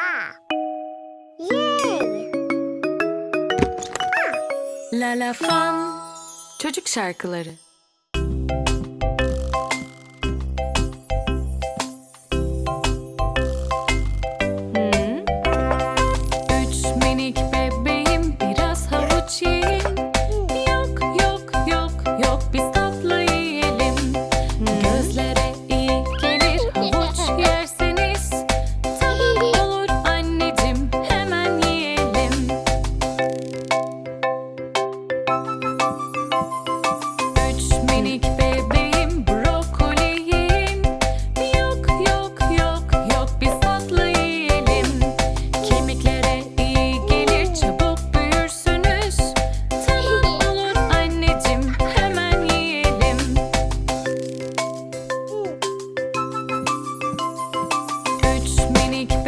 Ah. Yay. Ah. La la fan. Çocuk şarkıları. minik ben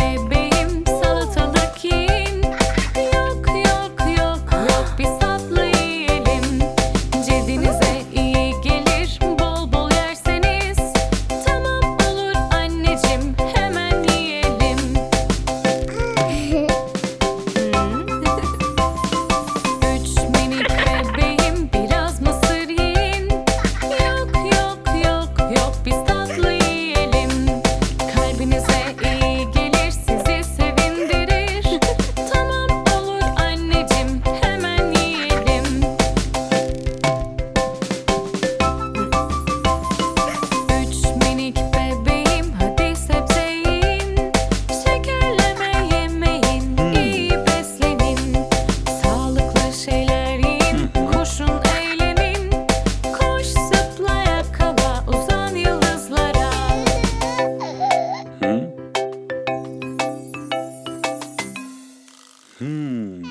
Hmm.